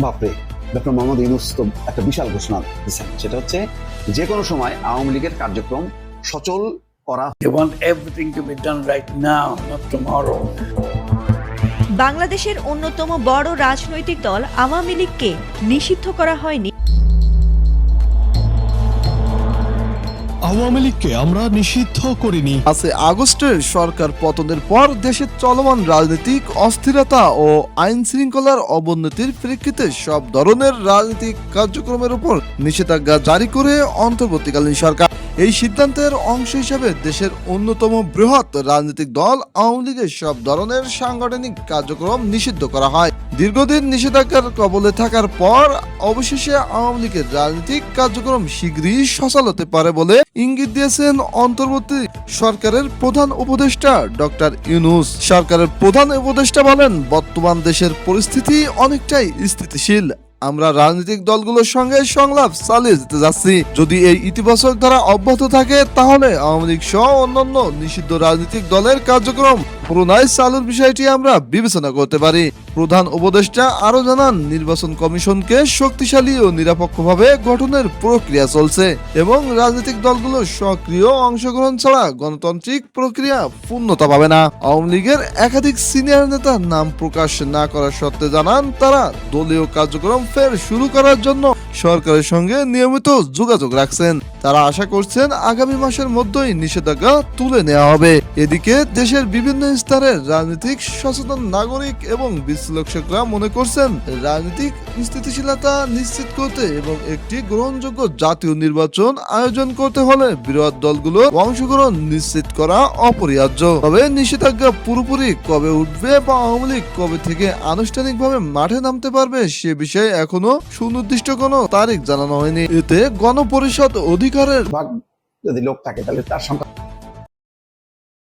বাপরে ডক্টর মোহাম্মদ ইউনুস তো একটা বিশাল ঘোষণা দিচ্ছেন সেটা হচ্ছে যে কোনো সময় আওয়ামী লীগের কার্যক্রম সচল করা They everything everything to be done right now, not বাংলাদেশের অন্যতম বড় রাজনৈতিক দল আওয়ামী লীগকে নিষিদ্ধ করা হয়নি। আওয়ামী লীগকে আমরা নিষিদ্ধ করিনি। আছে আগস্টের সরকার পতনের পর দেশের চলমান রাজনৈতিক অস্থিরতা ও আইন শৃঙ্খলার অবনতির প্রেক্ষিতে সব ধরনের রাজনৈতিক কার্যক্রমের উপর নিষেধাজ্ঞা জারি করে অন্তর্বর্তীকালীন সরকার। এই সিদ্ধান্তের অংশ দেশের অন্যতম বৃহৎ রাজনৈতিক দল আওয়ামী লীগের সব ধরনের সাংগঠনিক কার্যক্রম নিষিদ্ধ করা হয়। দীর্ঘদিন নিষেধাজ্ঞার কবলে থাকার পর অবশেষে আওয়ামী লীগের রাজনৈতিক কার্যক্রম শীঘ্রই সচল হতে পারে বলে ইঙ্গিত দিয়েছেন অন্তর্বর্তী সরকারের প্রধান উপদেষ্টা ডক্টর ইউনুস। সরকারের প্রধান উপদেষ্টা বলেন, বর্তমান দেশের পরিস্থিতি অনেকটাই স্থিতিশীল। আমরা রাজনৈতিক দলগুলোর সঙ্গে সংলাপ চালিয়ে যেতে যাচ্ছি। যদি এই ইতিবাচক ধারা অব্যাহত থাকে, তাহলে আওয়ামী লীগ সহ অন্যান্য নিষিদ্ধ রাজনৈতিক দলের কার্যক্রম পুনরায় চালুর বিষয়টি আমরা বিবেচনা করতে পারি। প্রধান উপদেষ্টা আরও জানান, নির্বাচন কমিশনকে শক্তিশালী ও নিরপেক্ষভাবে গঠনের প্রক্রিয়া চলছে এবং রাজনৈতিক দলগুলো সক্রিয় অংশগ্রহণ ছাড়া গণতান্ত্রিক প্রক্রিয়া পূর্ণতা পাবে না। আওয়ামী লীগের একাধিক সিনিয়র নেতার নাম প্রকাশ না করার সত্ত্বে জানান, তারা দলীয় কার্যক্রম ফের শুরু করার জন্য সরকারের সঙ্গে নিয়মিত যোগাযোগ রাখছেন। তারা আশা করছেন আগামী মাসের মধ্যেই নিষেধাজ্ঞা তুলে নেওয়া হবে। এদিকে দেশের বিভিন্ন স্তরের রাজনৈতিক সচেতন নাগরিক এবং বিশ্লেষকরা মনে করছেন রাজনৈতিক স্থিতিশীলতা নিশ্চিত করতে এবং একটি গ্রহণযোগ্য জাতীয় নির্বাচন আয়োজন করতে হলে বিরোধ দলগুলোর অংশগ্রহণ নিশ্চিত করা অপরিহার্য। তবে নিষেধাজ্ঞা পুরোপুরি কবে উঠবে বা আওয়ামী লীগ কবে থেকে আনুষ্ঠানিকভাবে মাঠে নামতে পারবে সে বিষয়ে এখনও সুনির্দিষ্ট কোনো তারিখ জানানো হয়নি। এতে গণপরিষদ অধিকারের ভাগ যদি লোক থাকে তাহলে তার সংখ্যা